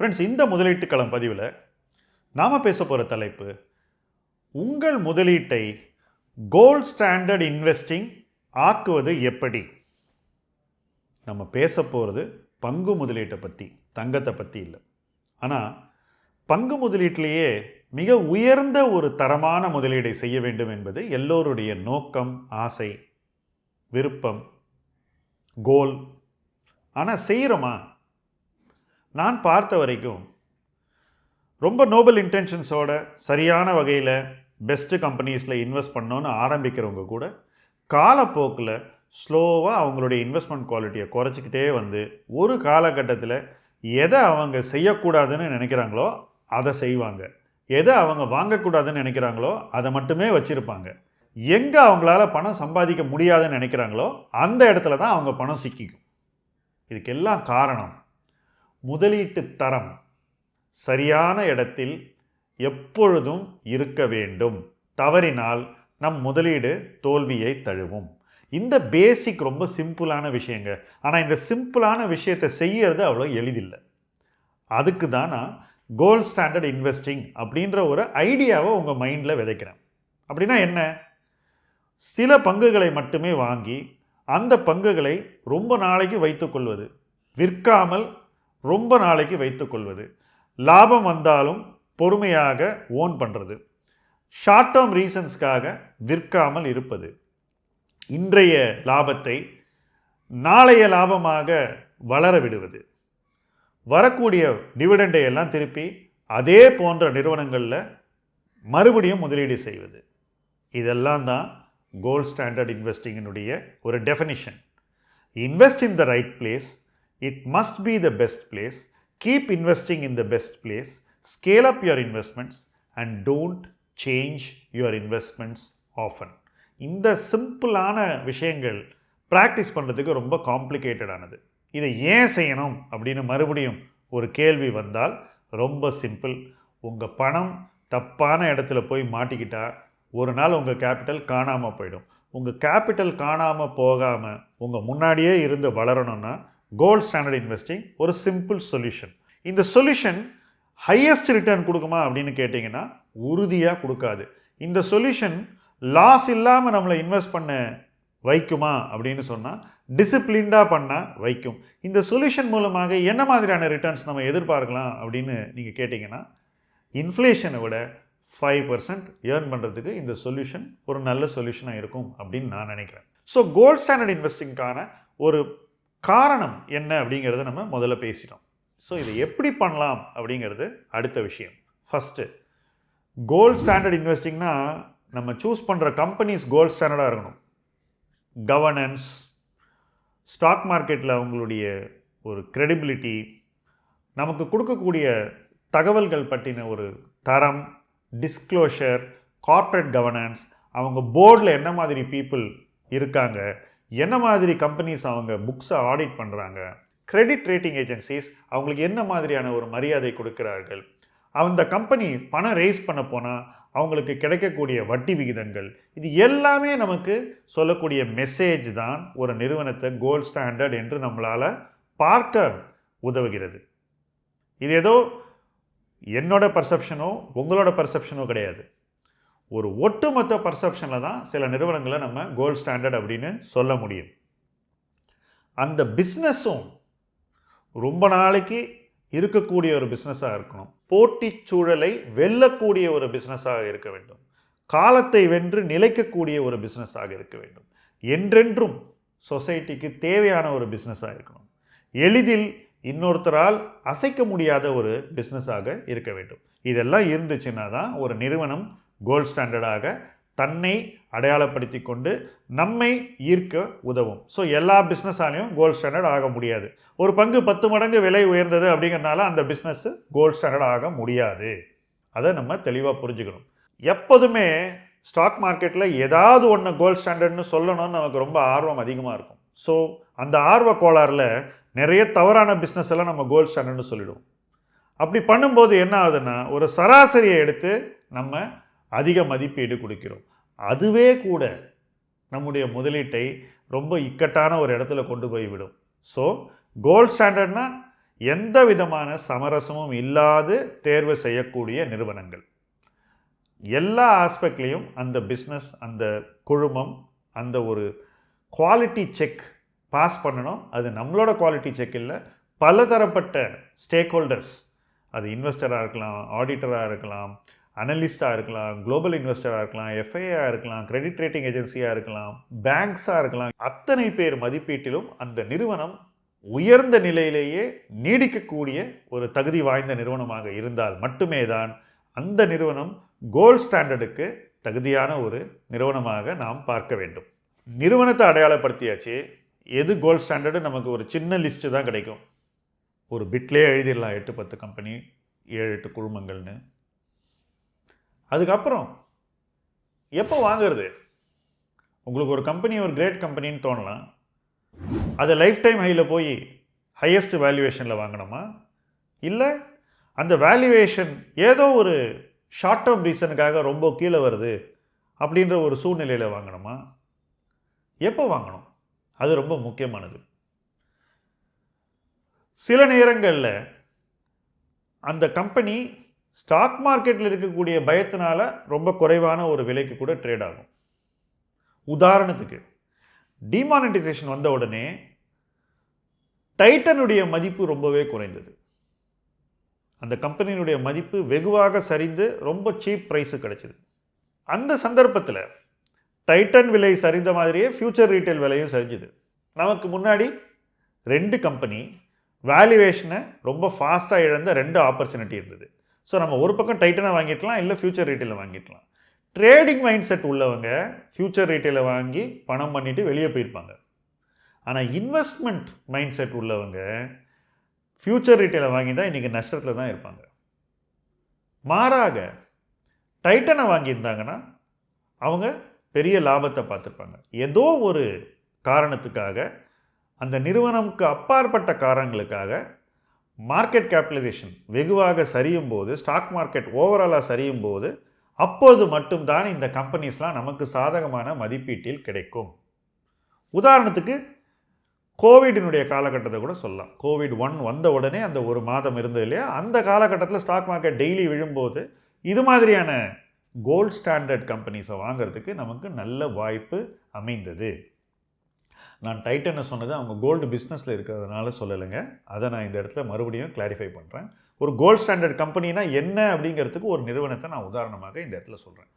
Friends இந்த முதலீட்டு களம் பதிவில் நாம் பேச போகிற தலைப்பு உங்கள் முதலீட்டை கோல்ட் ஸ்டாண்டர்ட் இன்வெஸ்டிங் ஆக்குவது எப்படி? நம்ம பேச போகிறது பங்கு முதலீட்டை பற்றி தங்கத்தை பற்றி இல்லை. ஆனால் பங்கு முதலீட்டிலேயே மிக உயர்ந்த ஒரு தரமான முதலீடை செய்ய வேண்டும் என்பது எல்லோருடைய நோக்கம் ஆசை விருப்பம் கோல் ஆனால் செய்கிறோமா நான் பார்த்த வரைக்கும் ரொம்ப நோபல் இன்டென்ஷன்ஸோட சரியான வகையில் பெஸ்ட்டு கம்பெனிஸில் இன்வெஸ்ட் பண்ணோன்னு ஆரம்பிக்கிறவங்க கூட காலப்போக்கில் ஸ்லோவாக அவங்களுடைய இன்வெஸ்ட்மெண்ட் குவாலிட்டியை குறைச்சிக்கிட்டே வந்து ஒரு காலகட்டத்தில் எதை அவங்க செய்யக்கூடாதுன்னு நினைக்கிறாங்களோ அதை செய்வாங்க. எதை அவங்க வாங்கக்கூடாதுன்னு நினைக்கிறாங்களோ அதை மட்டுமே வச்சுருப்பாங்க. எங்கே அவங்களால பணம் சம்பாதிக்க முடியாதுன்னு நினைக்கிறாங்களோ அந்த இடத்துல தான் அவங்க பணம் சிக்கிக்கும். இதுக்கெல்லாம் காரணம். முதலீட்டு தரம் சரியான இடத்தில் எப்பொழுதும் இருக்க வேண்டும். தவறினால் நம் முதலீடு தோல்வியை தழுவும். இந்த பேசிக் ரொம்ப சிம்பிளான விஷயங்க. ஆனால் இந்த சிம்பிளான விஷயத்தை செய்யறது அவ்வளோ எளிதில்லை. அதுக்கு தான் நான் கோல்ட் ஸ்டாண்டர்ட் இன்வெஸ்டிங் அப்படின்ற ஒரு ஐடியாவை உங்கள் மைண்டில் விதைக்கிறேன். அப்படின்னா என்ன? சில பங்குகளை மட்டுமே வாங்கி அந்த பங்குகளை ரொம்ப நாளைக்கு வைத்துக்கொள்வது விற்காமல் ரொம்ப நாளைக்கு வைத்துக்கொள்வது லாபம் வந்தாலும் பொறுமையாக ஓன் பண்ணுறது ஷார்ட் டேர்ம் ரீசன்ஸ்க்காக விற்காமல் இருப்பது. இன்றைய லாபத்தை நாளைய லாபமாக வளர விடுவது. வரக்கூடிய டிவிடெண்டை எல்லாம் திருப்பி அதே போன்ற நிறுவனங்களில் மறுபடியும் முதலீடு செய்வது. இதெல்லாம் தான் கோல்ட் ஸ்டாண்டர்ட் இன்வெஸ்டிங்கினுடைய ஒரு definition invest in the right place it must be the best place keep investing in the best place scale up your investments and don't change your investments often இந்த சிம்பிளான விஷயங்கள் ப்ராக்டிஸ் பண்ணுறதுக்கு ரொம்ப காம்ப்ளிகேட்டடானது இதை ஏன் செய்யணும் அப்படின்னு மறுபடியும் ஒரு கேள்வி வந்தால் ரொம்ப சிம்பிள் உங்கள் பணம் தப்பான இடத்துல போய் மாட்டிக்கிட்டால் ஒரு நாள் உங்கள் கேபிட்டல் காணாமல் போயிடும். உங்கள் கேபிட்டல் காணாமல் போகாமல் உங்கள் முன்னாடியே இருந்து வளரணும்னா கோல்ட் ஸ்டாண்டர்ட் இன்வெஸ்டிங் ஒரு சிம்பிள் சொல்யூஷன் இந்த சொல்யூஷன் ஹையஸ்ட் ரிட்டர்ன் கொடுக்குமா அப்படின்னு கேட்டிங்கன்னா உறுதியாக கொடுக்காது. இந்த சொல்யூஷன் லாஸ் இல்லாமல் நம்மளை இன்வெஸ்ட் பண்ண வைக்குமா அப்படின்னு சொன்னால் டிசிப்ளின்டாக பண்ணால் வைக்கும். இந்த சொல்யூஷன் மூலமாக என்ன மாதிரியான ரிட்டர்ன்ஸ் நம்ம எதிர்பார்க்கலாம் அப்படின்னு நீங்கள் கேட்டிங்கன்னா இன்ஃப்ளேஷனை விட ஃபைவ் பர்சன்ட் ஏர்ன் பண்ணுறதுக்கு இந்த சொல்யூஷன் ஒரு நல்ல சொல்யூஷனாக இருக்கும் அப்படின்னு நான் நினைக்கிறேன். ஸோ கோல்ட் ஸ்டாண்டர்ட் இன்வெஸ்டிங்கான ஒரு காரணம் என்ன அப்படிங்கிறத நம்ம முதல்ல பேசிட்டோம். ஸோ இதை எப்படி பண்ணலாம் அப்படிங்கிறது அடுத்த விஷயம். ஃபஸ்ட்டு கோல்ட் ஸ்டாண்டர்ட் இன்வெஸ்டிங்னா நம்ம சூஸ் பண்ணுற கம்பெனிஸ் கோல்ட் ஸ்டாண்டர்டாக இருக்கணும். கவர்னன்ஸ் ஸ்டாக் மார்க்கெட்டில் அவங்களுடைய ஒரு க்ரெடிபிலிட்டி நமக்கு கொடுக்கக்கூடிய தகவல்கள் பற்றின ஒரு தரம் டிஸ்க்ளோஷர் கார்ப்பரேட் கவர்னன்ஸ் அவங்க போர்டில் என்ன மாதிரி பீப்புள் இருக்காங்க என்ன மாதிரி கம்பெனிஸ் அவங்க புக்ஸை ஆடிட் பண்ணுறாங்க கிரெடிட் ரேட்டிங் ஏஜென்சிஸ் அவங்களுக்கு என்ன மாதிரியான ஒரு மரியாதை கொடுக்கிறார்கள்? அந்த கம்பெனி பணம் ரேஸ் பண்ண போனால் அவங்களுக்கு கிடைக்கக்கூடிய வட்டி விகிதங்கள். இது எல்லாமே நமக்கு சொல்லக்கூடிய மெசேஜ் தான் ஒரு நிறுவனத்தை கோல்ட் ஸ்டாண்டர்ட் என்று நம்மளால் பார்க்க உதவுகிறது. இது ஏதோ என்னோட பர்செப்ஷனோ உங்களோட பர்செப்ஷனோ கிடையாது. ஒரு ஒட்டுமொத்த பர்செப்ஷனில் தான் சில நிறுவனங்களை நம்ம கோல்ட் ஸ்டாண்டர்ட் அப்படின்னு சொல்ல முடியும். அந்த பிஸ்னஸும் ரொம்ப நாளைக்கு இருக்கக்கூடிய ஒரு பிஸ்னஸாக இருக்கணும். போட்டி சூழலை வெல்லக்கூடிய ஒரு பிஸ்னஸாக இருக்க வேண்டும். காலத்தை வென்று நிலைக்கக்கூடிய ஒரு பிஸ்னஸாக இருக்க வேண்டும். என்றென்றும் சொசைட்டிக்கு தேவையான ஒரு பிஸ்னஸாக இருக்கணும். எளிதில் இன்னொருத்தரால் அசைக்க முடியாத ஒரு பிஸ்னஸாக இருக்க வேண்டும். இதெல்லாம் இருந்துச்சுன்னா தான் ஒரு நிறுவனம் கோல்ட் ஸ்டாண்டர்டாக தன்னை அடையாளப்படுத்தி கொண்டு நம்மை ஈர்க்க உதவும். ஸோ எல்லா பிஸ்னஸாலையும் கோல்ட் ஸ்டாண்டர்ட் ஆக முடியாது. ஒரு பங்கு பத்து மடங்கு விலை உயர்ந்தது அப்படிங்கிறனால அந்த பிஸ்னஸ்ஸு கோல்ட் ஸ்டாண்டர்ட் ஆக முடியாது. அதை நம்ம தெளிவாக புரிஞ்சுக்கணும். எப்போதுமே ஸ்டாக் மார்க்கெட்டில் ஏதாவது ஒன்று கோல்ட் ஸ்டாண்டர்ட்னு சொல்லணும்னு நமக்கு ரொம்ப ஆர்வம் அதிகமாக இருக்கும். ஸோ அந்த ஆர்வ கோளாறில் நிறைய தவறான பிஸ்னஸ் எல்லாம் நம்ம கோல்ட் ஸ்டாண்டர்ட்னு சொல்லிடுவோம். அப்படி பண்ணும்போது என்ன ஆகுதுன்னா ஒரு சராசரியை எடுத்து நம்ம அதிக மதிப்பீடு கொடுக்கிறோம். அதுவே கூட நம்முடைய முதலீட்டை ரொம்ப இக்கட்டான ஒரு இடத்துல கொண்டு போய் விடும். ஸோ கோல்ட் ஸ்டாண்டர்ட்னா எந்த விதமான சமரசமும் இல்லாது தேர்வு செய்யக்கூடிய நிறுவனங்கள். எல்லா ஆஸ்பெக்ட்லேயும் அந்த பிஸ்னஸ் அந்த குழுமம் அந்த ஒரு குவாலிட்டி செக் பாஸ் பண்ணணும். அது நம்மளோட குவாலிட்டி செக் இல்லை பலதரப்பட்ட ஸ்டேக் ஹோல்டர்ஸ் அது இன்வெஸ்டராக இருக்கலாம் ஆடிட்டராக இருக்கலாம் அனலிஸ்ட்டாக இருக்கலாம் குளோபல் இன்வெஸ்டராக இருக்கலாம் எஃப்ஐஆ இருக்கலாம் கிரெடிட் ரேட்டிங் ஏஜென்சியாக இருக்கலாம் பேங்க்ஸாக இருக்கலாம். அத்தனை பேர் மதிப்பீட்டிலும் அந்த நிறுவனம் உயர்ந்த நிலையிலேயே நீடிக்கக்கூடிய ஒரு தகுதி வாய்ந்த நிறுவனமாக இருந்தால் மட்டுமே தான் அந்த நிறுவனம் கோல்ட் ஸ்டாண்டர்டுக்கு தகுதியான ஒரு நிறுவனமாக நாம் பார்க்க வேண்டும். நிறுவனத்தை அடையாளப்படுத்தியாச்சு. எது கோல்ட் ஸ்டாண்டர்டு நமக்கு ஒரு சின்ன லிஸ்ட்டு தான் கிடைக்கும். ஒரு பிட்லேயே எழுதிடலாம் எட்டு பத்து கம்பெனி ஏழு எட்டு குழுமங்கள்னு. அதுக்கப்புறம் எப்போ வாங்கிறது? உங்களுக்கு ஒரு கம்பெனி ஒரு கிரேட் கம்பெனின்னு தோணலாம். அது லைஃப் டைம் ஹையில் போய் ஹையஸ்ட் வேல்யூவேஷனில் வாங்கணுமா? இல்லை அந்த வேல்யூவேஷன் ஏதோ ஒரு ஷார்ட் டேர்ம் ரீசனுக்காக ரொம்ப கீழே வருது அப்படின்ற ஒரு சூழ்நிலையில் வாங்கணுமா? எப்போ வாங்கணும்? அது ரொம்ப முக்கியமானது. சில நேரங்களில் அந்த கம்பெனி ஸ்டாக் மார்க்கெட்டில் இருக்கக்கூடிய பயத்தினால ரொம்ப குறைவான ஒரு விலைக்கு கூட ட்ரேட் ஆகும். உதாரணத்துக்கு டிமானிட்டைசேஷன் வந்த உடனே டைட்டனுடைய மதிப்பு ரொம்பவே குறைந்தது. அந்த கம்பெனியினுடைய மதிப்பு வெகுவாக சரிந்து ரொம்ப சீப் ப்ரைஸு கிடைச்சிது. அந்த சந்தர்ப்பத்தில் டைட்டன் விலை சரிந்த மாதிரியே ஃப்யூச்சர் ரீட்டைல் விலையும் சரிஞ்சுது. நமக்கு முன்னாடி ரெண்டு கம்பெனி வேல்யூவேஷனை ரொம்ப ஃபாஸ்ட்டாக இழந்த ரெண்டு ஆப்பர்ச்சுனிட்டி இருந்தது. ஸோ நம்ம ஒரு பக்கம் டைட்டனை வாங்கிக்கலாம் இல்லை ஃப்யூச்சர் ரீட்டைலில் வாங்கிக்கலாம். ட்ரேடிங் மைண்ட் செட் உள்ளவங்க ஃப்யூச்சர் ரீட்டைலில் வாங்கி பணம் பண்ணிவிட்டு வெளியே போயிருப்பாங்க. ஆனால் இன்வெஸ்ட்மெண்ட் மைண்ட் செட் உள்ளவங்க ஃப்யூச்சர் ரீட்டெயில் வாங்கி தான் இன்றைக்கி நஷ்டத்தில் தான் இருப்பாங்க. மாறாக டைட்டனை வாங்கியிருந்தாங்கன்னா அவங்க பெரிய லாபத்தை பார்த்துருப்பாங்க. ஏதோ ஒரு காரணத்துக்காக அந்த நிறுவனம்க்கு அப்பாற்பட்ட காரணங்களுக்காக மார்க்கெட் கேபிட்டலைசேஷன் வெகுவாக சரியும் போது ஸ்டாக் மார்க்கெட் ஓவராலாக சரியும் போது அப்போது மட்டும்தான் இந்த கம்பெனிஸ்லாம் நமக்கு சாதகமான மதிப்பீட்டில் கிடைக்கும். உதாரணத்துக்கு கோவிடினுடைய காலகட்டத்தை கூட சொல்லலாம். கோவிட் ஒன் வந்த உடனே அந்த ஒரு மாதம் இருந்தது இல்லையா? அந்த காலகட்டத்தில் ஸ்டாக் மார்க்கெட் டெய்லி விழும்போது இது மாதிரியான கோல்ட் ஸ்டாண்டர்ட் கம்பெனிஸை வாங்குறதுக்கு நமக்கு நல்ல வாய்ப்பு அமைந்தது. நான் டைட்டனை சொன்னது அவங்க கோல்டு பிஸ்னஸில் இருக்கிறதுனால சொல்லலைங்க. அதை நான் இந்த இடத்துல மறுபடியும் கிளாரிஃபை பண்ணுறேன் ஒரு கோல்ட் ஸ்டாண்டர்ட் கம்பெனினா என்ன அப்படிங்கிறதுக்கு ஒரு நிறுவனத்தை நான் உதாரணமாக இந்த இடத்துல சொல்கிறேன்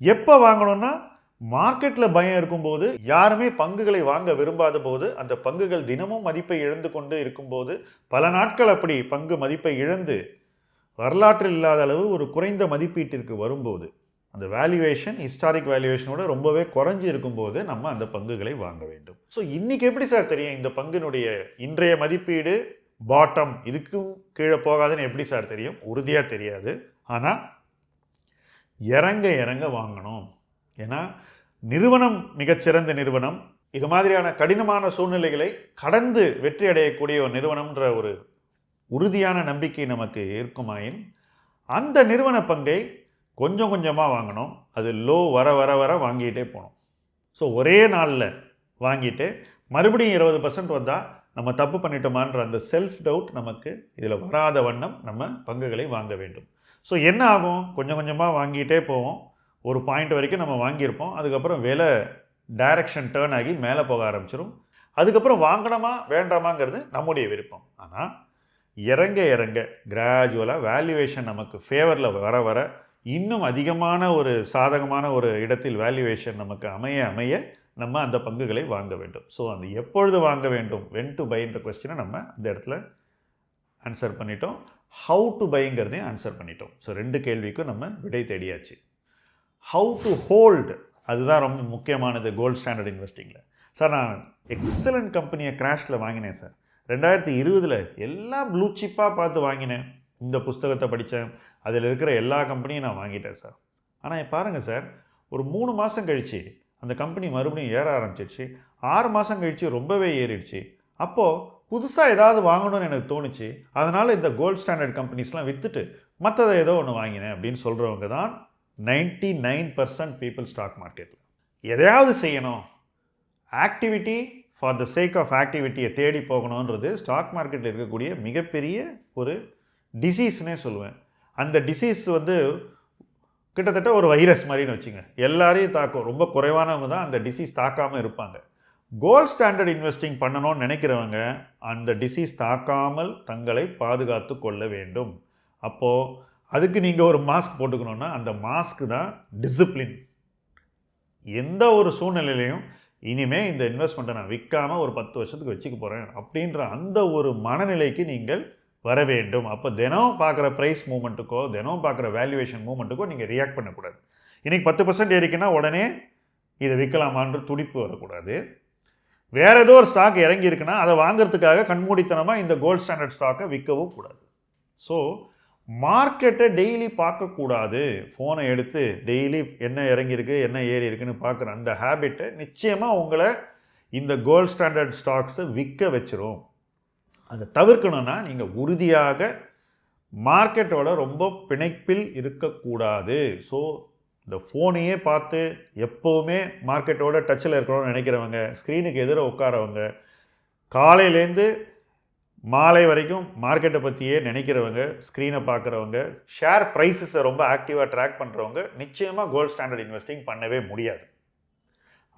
எப்போ வாங்கணும்னா மார்க்கெட்டில் பயம் இருக்கும்போது யாருமே பங்குகளை வாங்க விரும்பாத போது அந்த பங்குகள் தினமும் மதிப்பை இழந்து கொண்டு இருக்கும்போது பல நாட்கள் அப்படி பங்கு மதிப்பை இழந்து வரலாற்றில் இல்லாத அளவு ஒரு குறைந்த மதிப்பீட்டிற்கு வரும்போது அந்த வேல்யூவேஷன் ஹிஸ்டாரிக் வேல்யூவேஷனோட ரொம்பவே குறைஞ்சி இருக்கும்போது நம்ம அந்த பங்குகளை வாங்க வேண்டும். ஸோ இன்றைக்கி எப்படி சார் தெரியும்? இந்த பங்கினுடைய இன்றைய மதிப்பீடு பாட்டம் இதுக்கும் கீழே போகாதுன்னு எப்படி சார் தெரியும்? உறுதியாக தெரியாது. ஆனால் இறங்க இறங்க வாங்கணும். ஏன்னா நிறுவனம் மிகச்சிறந்த நிறுவனம். இது மாதிரியான கடினமான சூழ்நிலைகளை கடந்து வெற்றி அடையக்கூடிய ஒரு நிறுவனம்ன்ற ஒரு உறுதியான நம்பிக்கை நமக்கு இருக்குமாயின் அந்த நிறுவன பங்கை கொஞ்சம் கொஞ்சமாக வாங்கினோம் அது லோ வர வர வர வாங்கிட்டே போகணும். ஸோ ஒரே நாளில் வாங்கிட்டு மறுபடியும் இருபது பர்சன்ட் வந்தால் நம்ம தப்பு பண்ணிட்டோமான்ற அந்த செல்ஃப் டவுட் நமக்கு இதில் வராத வண்ணம் நம்ம பங்குகளை வாங்க வேண்டும். ஸோ என்ன ஆகும்? கொஞ்சம் கொஞ்சமாக வாங்கிட்டே போவோம். ஒரு பாயிண்ட் வரைக்கும் நம்ம வாங்கியிருப்போம். அதுக்கப்புறம் விலை டைரக்ஷன் டேர்ன் ஆகி மேலே போக ஆரம்பிச்சிடும் அதுக்கப்புறம் வாங்கணுமா வேண்டாமாங்கிறது நம்முடைய விருப்பம். ஆனால் இறங்க இறங்க கிராஜுவலாக வேல்யூவேஷன் நமக்கு ஃபேவரில் வர வர இன்னும் அதிகமான ஒரு சாதகமான ஒரு இடத்தில் வேல்யூவேஷன் நமக்கு அமைய அமைய நம்ம அந்த பங்குகளை வாங்க வேண்டும். ஸோ அந்த எப்பொழுது வாங்க வேண்டும்? வென் டு பைன்ற கொஸ்டினை நம்ம அந்த இடத்துல ஆன்சர் பண்ணிட்டோம். ஹவு டு பைங்கிறதையும் ஆன்சர் பண்ணிட்டோம். ஸோ ரெண்டு கேள்விக்கும் நம்ம விடை தேடியாச்சு. ஹவு டு ஹோல்டு அதுதான் ரொம்ப முக்கியமானது கோல்டு ஸ்டாண்டர்ட் இன்வெஸ்டிங்கில் சார் நான் எக்ஸலண்ட் கம்பெனியை கிராஷில் வாங்கினேன் சார். ரெண்டாயிரத்தி இருபதில் எல்லாம் ப்ளூ சிப்பாக பார்த்து வாங்கினேன். இந்த புஸ்தகத்தை படித்தேன். அதில் இருக்கிற எல்லா கம்பெனியும் நான் வாங்கிட்டேன் சார். ஆனால் பாருங்கள் சார் ஒரு மூணு மாதம் கழித்து அந்த கம்பெனி மறுபடியும் ஏற ஆரம்பிச்சிருச்சு. ஆறு மாதம் கழித்து ரொம்பவே ஏறிடுச்சு. அப்போது புதுசாக ஏதாவது வாங்கணும்னு எனக்கு தோணுச்சு. அதனால் இந்த கோல்ட் ஸ்டாண்டர்ட் கம்பெனிஸ்லாம் விற்றுட்டு மற்றதை ஏதோ ஒன்று வாங்கினேன் அப்படின்னு சொல்கிறவங்க தான் ninety nine percent people stock மார்க்கெட்டில் எதையாவது செய்யணும். Activity for the sake of ஆக்டிவிட்டியை தேடி போகணுன்றது ஸ்டாக் மார்க்கெட்டில் இருக்கக்கூடிய மிகப்பெரிய ஒரு டிசீஸ்னே சொல்லுவேன். அந்த டிசீஸ் வந்து கிட்டத்தட்ட ஒரு வைரஸ் மாதிரின்னு வச்சுங்க. எல்லாரையும் தாக்கும். ரொம்ப குறைவானவங்க தான் அந்த டிசீஸ் தாக்காமல் இருப்பாங்க. கோல்ட் ஸ்டாண்டர்ட் இன்வெஸ்டிங் பண்ணணும்னு நினைக்கிறவங்க அந்த டிசீஸ் தாக்காமல் தங்களை பாதுகாத்து கொள்ள வேண்டும். அப்போது அதுக்கு நீங்கள் ஒரு மாஸ்க் போட்டுக்கணுன்னா அந்த மாஸ்க் தான் டிசிப்ளின் எந்த ஒரு சூழ்நிலையிலையும் இனிமேல் இந்த இன்வெஸ்ட்மெண்ட்டை நான் விற்காமல் ஒரு பத்து வருஷத்துக்கு வச்சுக்க போகிறேன் அப்படின்ற அந்த ஒரு மனநிலைக்கு நீங்கள் வர வேண்டும். அப்போ தினம் பார்க்குற ப்ரைஸ் மூமெண்ட்டுக்கோ தினம் பார்க்குற வேல்யூவேஷன் மூமெண்ட்டுக்கோ நீங்கள் ரியாக்ட் பண்ணக்கூடாது. இன்றைக்கி பத்து பர்சன்ட் ஏறிக்குன்னா உடனே இதை விற்கலாமான்ற துடிப்பு வரக்கூடாது. வேறு ஏதோ ஒரு ஸ்டாக் இறங்கி இருக்குன்னா அதை வாங்குறதுக்காக கண்மூடித்தனமாக இந்த கோல்ட் ஸ்டாண்டர்ட் ஸ்டாக்கை விற்கவும் கூடாது. ஸோ மார்க்கெட்டை டெய்லி பார்க்கக்கூடாது. ஃபோனை எடுத்து டெய்லி என்ன இறங்கியிருக்கு என்ன ஏறி இருக்குன்னு பார்க்குற அந்த ஹேபிட்டை நிச்சயமாக உங்களை இந்த கோல்ட் ஸ்டாண்டர்ட் ஸ்டாக்ஸை விற்க வச்சிரும். அதை தவிர்க்கணும்னா நீங்கள் உறுதியாக மார்க்கெட்டோட ரொம்ப பிணைப்பில் இருக்கக்கூடாது. ஸோ இந்த ஃபோனையே பார்த்து எப்போவுமே மார்க்கெட்டோட டச்சில் இருக்கணும்னு நினைக்கிறவங்க ஸ்க்ரீனுக்கு எதிர உட்காரவங்க காலையிலேருந்து மாலை வரைக்கும் மார்க்கெட்டை பற்றியே நினைக்கிறவங்க ஸ்க்ரீனை பார்க்குறவங்க ஷேர் ப்ரைஸஸை ரொம்ப ஆக்டிவாக ட்ராக் பண்ணுறவங்க நிச்சயமாக கோல்ட் ஸ்டாண்டர்ட் இன்வெஸ்டிங் பண்ணவே முடியாது.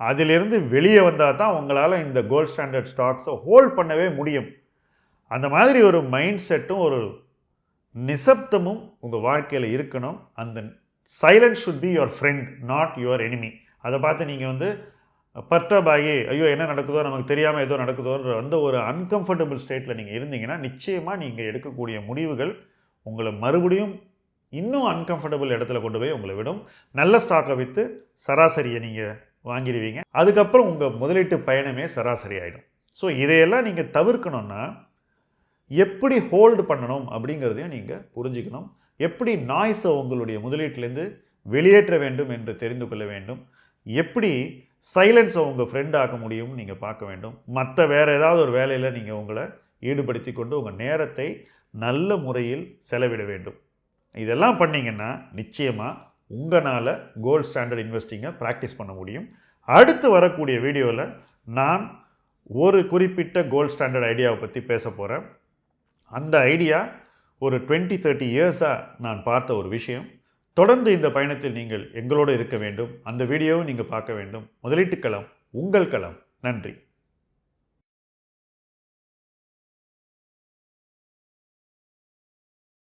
அதிலிருந்து வெளியே வந்தால் தான் உங்களால் இந்த கோல்ட் ஸ்டாண்டர்ட் ஸ்டாக்ஸை ஹோல்ட் பண்ணவே முடியும். அந்த மாதிரி ஒரு மைண்ட் செட்டும் ஒரு நிசப்தமும் உங்கள் வாழ்க்கையில் இருக்கணும். அந்த silent should be your friend not your enemy அதை பார்த்து நீங்கள் வந்து பர்டபாகி ஐயோ என்ன நடக்குதோ நமக்கு தெரியாமல் ஏதோ நடக்குதோன்ற அந்த ஒரு அன்கம்ஃபர்டபுள் ஸ்டேட்டில் நீங்கள் இருந்தீங்கன்னா நிச்சயமாக நீங்கள் எடுக்கக்கூடிய முடிவுகள் உங்களை மறுபடியும் இன்னும் அன்கம்ஃபர்டபுள் இடத்துல கொண்டு போய் உங்களை விடும். நல்ல ஸ்டாக்கை விற்று சராசரியை நீங்கள் வாங்கிடுவீங்க. அதுக்கப்புறம் உங்கள் முதலீட்டு பயணமே சராசரி ஆகிடும் ஸோ இதையெல்லாம் நீங்கள் தவிர்க்கணுன்னா எப்படி ஹோல்டு பண்ணணும் அப்படிங்கிறதையும் நீங்கள் புரிஞ்சுக்கணும். எப்படி நாய்ஸை உங்களுடைய முதலீட்டிலேருந்து வெளியேற்ற வேண்டும் என்று தெரிந்து கொள்ள வேண்டும். எப்படி சைலன்ஸை உங்கள் ஃப்ரெண்ட் ஆக்க முடியும்னு நீங்கள் பார்க்க வேண்டும். மற்ற வேறு ஏதாவது ஒரு வேலையில் நீங்கள் உங்களை ஈடுபடுத்தி கொண்டு உங்கள் நேரத்தை நல்ல முறையில் செலவிட வேண்டும். இதெல்லாம் பண்ணிங்கன்னா நிச்சயமாக உங்களால் கோல்ட் ஸ்டாண்டர்ட் இன்வெஸ்டிங்கை ப்ராக்டிஸ் பண்ண முடியும். அடுத்து வரக்கூடிய வீடியோவில் நான் ஒரு குறிப்பிட்ட கோல்ட் ஸ்டாண்டர்ட் ஐடியாவை பற்றி பேச போகிறேன் அந்த ஐடியா ஒரு டுவெண்ட்டி தேர்ட்டி இயர்ஸாக நான் பார்த்த ஒரு விஷயம். தொடர்ந்து இந்த பயணத்தில் நீங்கள் எங்களோடு இருக்க வேண்டும். அந்த வீடியோவை நீங்கள் பார்க்க வேண்டும். முதலீட்டு களம் உங்கள் களம். நன்றி.